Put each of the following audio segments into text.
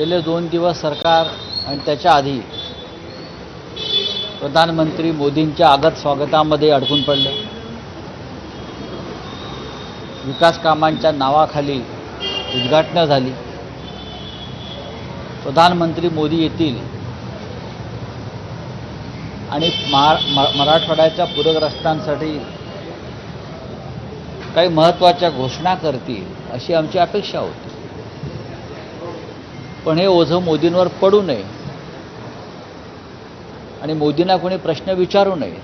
गेले दोन दिवस सरकार आणि त्याच्या आधी प्रधानमंत्री मोदींच्या आगत स्वागतामध्ये अडकून पडले. विकास कामांच्या नावाखाली उद्घाटनं झाली. प्रधानमंत्री मोदी येतील. आणि महा मराठवाड्याच्या पूरग्रस्तांसाठी काही महत्त्वाच्या घोषणा करतील अशी आमची अपेक्षा होती. पण हे ओझं मोदींवर पडू नये. आणि मोदींना कोणी प्रश्न विचारू नये.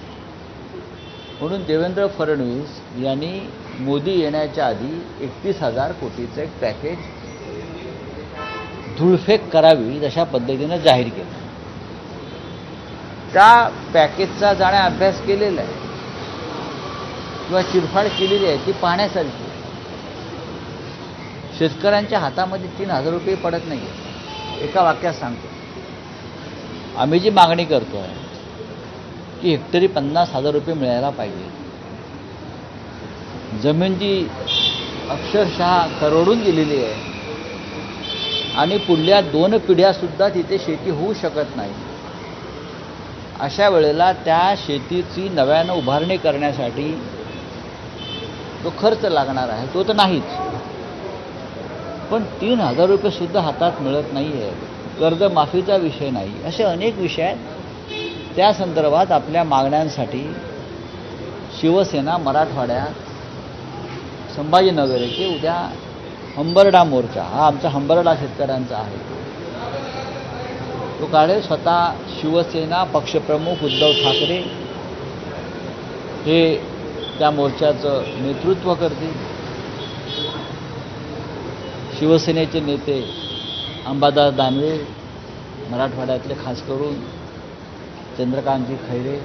म्हणून देवेंद्र फडणवीस यांनी मोदी येण्याच्या आधी एकतीस हजार कोटीचं एक पॅकेज धुळफेक करावी अशा पद्धतीनं जाहीर केलं. त्या पॅकेजचा जाण्या अभ्यास केलेला आहे. किंवा चिरफाड केलेली आहे ती पाहण्यासारखी शेतकऱ्यांच्या हातामध्ये तीन हजार रुपये पडत नाही आहे एका वाक्यात सांगतो. आम्ही जी मागणी करतो आहे की हेक्टरी पन्नास हजार रुपये मिळायला पाहिजे. जमीन जी अक्षरशः करोडून गेलेली आहे आणि पुढल्या दोन पिढ्यासुद्धा तिथे शेती होऊ शकत नाही. अशा वेळेला त्या शेतीची नव्यानं उभारणी करण्यासाठी जो खर्च लागणार आहे. तो तर नाहीच. पण तीन हजार रुपयेसुद्धा हातात मिळत नाही आहे कर्जमाफीचा विषय नाही. असे अनेक विषय आहेत. त्या संदर्भात आपल्या मागण्यांसाठी शिवसेना मराठवाड्यात संभाजीनगर येथे उद्या हंबरडा मोर्चा हा आमचा हंबरडा शेतकऱ्यांचा आहे. तो काढेल स्वतः शिवसेना पक्षप्रमुख उद्धव ठाकरे. हे त्या मोर्चाचं नेतृत्व करतील. शिवसेनेचे नेते अंबादास दानवे मराठवाड्यातले खास करून चंद्रकांतजी खैरे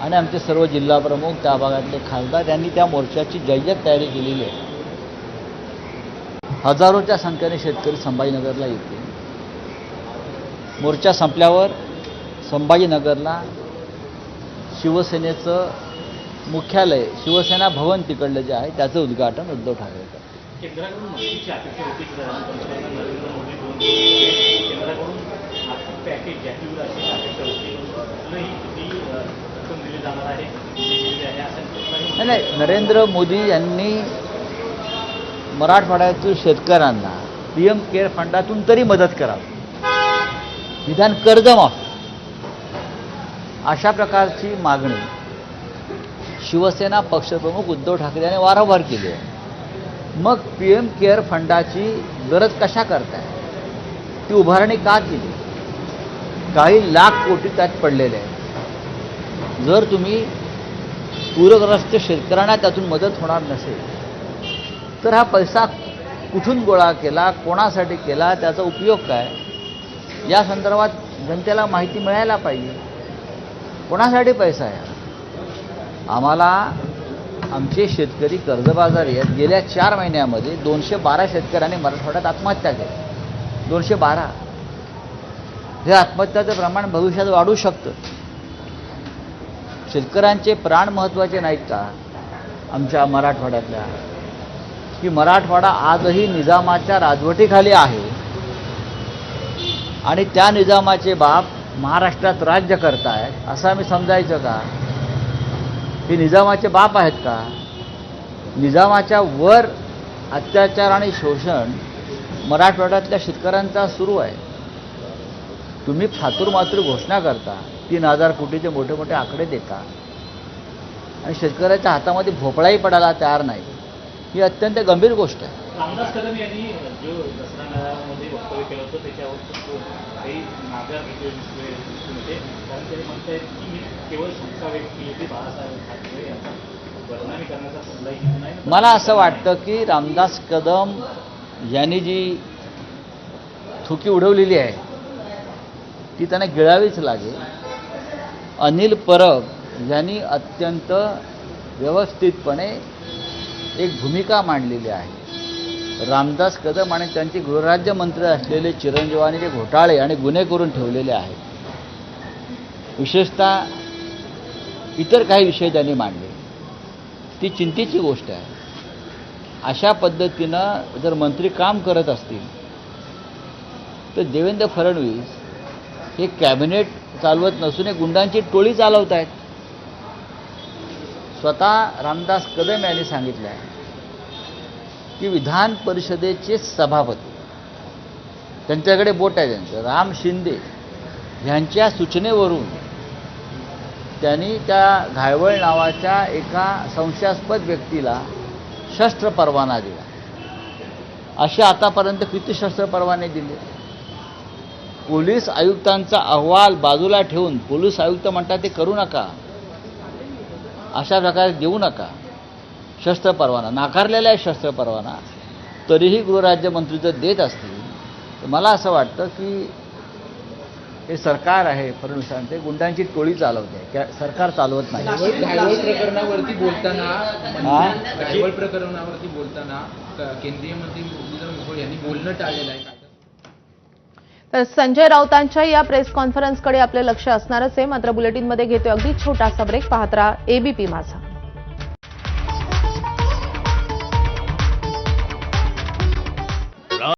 आणि आमचे सर्व जिल्हाप्रमुख त्या भागातले खासदार यांनी त्या मोर्चाची जय्यत तयारी केलेली आहे. हजारोच्या संख्येने शेतकरी संभाजीनगरला येते मोर्चा संपल्यावर संभाजीनगरला शिवसेनेचं मुख्यालय शिवसेना भवन तिकडलं जे आहे त्याचं उद्घाटन उद्धव ठाकरे केंद्राकडून माहितीची अपेक्षा होती की पंतप्रधान नरेंद्र मोदी दोन केंद्राकडून आर्थिक पॅकेज जाहीर अशी अपेक्षा होती. कुठलंही किती रक्कम दिली जाणार आहे किती आहे असा नाही नरेंद्र मोदी यांनी मराठवाड्यातील शेतकऱ्यांना पी एम केअर फंडातून तरी मदत करावी. निदान कर्जमाफी. अशा प्रकारची मागणी शिवसेना पक्षप्रमुख उद्धव ठाकरे यांनी वारंवार केली आहे. मग पी एम केअर फंडाची गरज कशा करताय? ती उभारणी का केली? काही लाख कोटी त्यात पडलेले आहेत. जर तुम्ही पूरग्रस्त शेतकऱ्यांना त्यातून मदत होणार नसेल तर हा पैसा कुठून गोळा केला कोणासाठी केला त्याचा उपयोग काय? या संदर्भात जनतेला माहिती मिळायला पाहिजे. कोणासाठी पैसा आहे? आम्हाला आमचे शेतकरी कर्जबाजारी आहेत. गेल्या चार महिन्यामध्ये दोनशे बारा शेतकऱ्यांनी मराठवाड्यात आत्महत्या केल्या दोनशे बारा. हे आत्महत्याचं प्रमाण भविष्यात वाढू शकतं. शेतकऱ्यांचे प्राण महत्त्वाचे नाहीत का? आमच्या मराठवाड्यातल्या. की मराठवाडा आजही निजामाच्या राजवटीखाली आहे. आणि त्या निजामाचे बाप महाराष्ट्रात राज्य करतायत असं आम्ही समजायचं का? हे निजामाचे बाप आहेत का? निजामाच्या वर अत्याचार आणि शोषण मराठवाड्यातल्या शेतकऱ्यांचा सुरू आहे. तुम्ही फातूर मातूर घोषणा करता तीन हजार कोटीचे मोठे मोठे आकडे देता. आणि शेतकऱ्याच्या हातामध्ये भोपळाही पडायला तयार नाही. ही अत्यंत गंभीर गोष्ट आहे. रामदास कदम यांनी जो दसरा मेळाव्यामध्ये वक्तव्य केलं होतं त्याच्यावर काही माघार घेतलेली दिसून येते कारण ते म्हणत आहेत की मी केवळ शंका व्यक्त केली होती बाळासाहेब ठाकरे यांचा बदनामी करण्याचा कुठलाही हेतू नाही. मला असं वाटतं की रामदास कदम यांनी जी थुकी उडवलेली आहे ती त्यांना गिळावीच लागेल. अनिल परब यांनी अत्यंत व्यवस्थितपणे एक भूमिका मांडलेली आहे. रामदास कदम आणि त्यांचे गृहराज्यमंत्री असलेले चिरंजीवानी जे घोटाळे आणि गुन्हे करून ठेवलेले आहेत. विशेषतः इतर काही विषय त्यांनी मांडले. ती चिंतेची गोष्ट आहे. अशा पद्धतीनं जर मंत्री काम करत असतील तर देवेंद्र फडणवीस हे कॅबिनेट चालवत नसून हे गुंडांची टोळी चालवत आहेत स्वतः रामदास कदम यांनी सांगितलं आहे. की विधान परिषदेचे सभापती. त्यांच्याकडे बोट आहे त्यांचं. राम शिंदे ह्यांच्या सूचनेवरून त्यांनी त्या घायवळ नावाच्या एका संशयास्पद व्यक्तीला शस्त्र परवाना दिला. असे आतापर्यंत किती शस्त्र परवाने दिले? पोलीस आयुक्तांचा अहवाल बाजूला ठेवून पोलीस आयुक्त म्हणतात ते करू नका. अशा प्रकारे देऊ नका. शस्त्र परवाना नाकारलेला आहे शस्त्र परवाना तरीही गृहराज्यमंत्री जर देत असतील तर मला असं वाटतं की हे सरकार आहे फडणवीसांचे गुंडांची टोळी चालवते. त्या- सरकार चालवत नाही. प्रकरणावरती बोलताना? घायवळ प्रकरणावरती बोलताना केंद्रीय मंत्री मुरलीधर यांनी बोलणं टाळलेलं आहे. तर संजय राऊतांच्या या प्रेस कॉन्फरन्सकडे आपले लक्ष असणारच आहे. मात्र बुलेटिनमध्ये घेतोय अगदी छोटासा ब्रेक. पाहत राहा एबीपी माझा.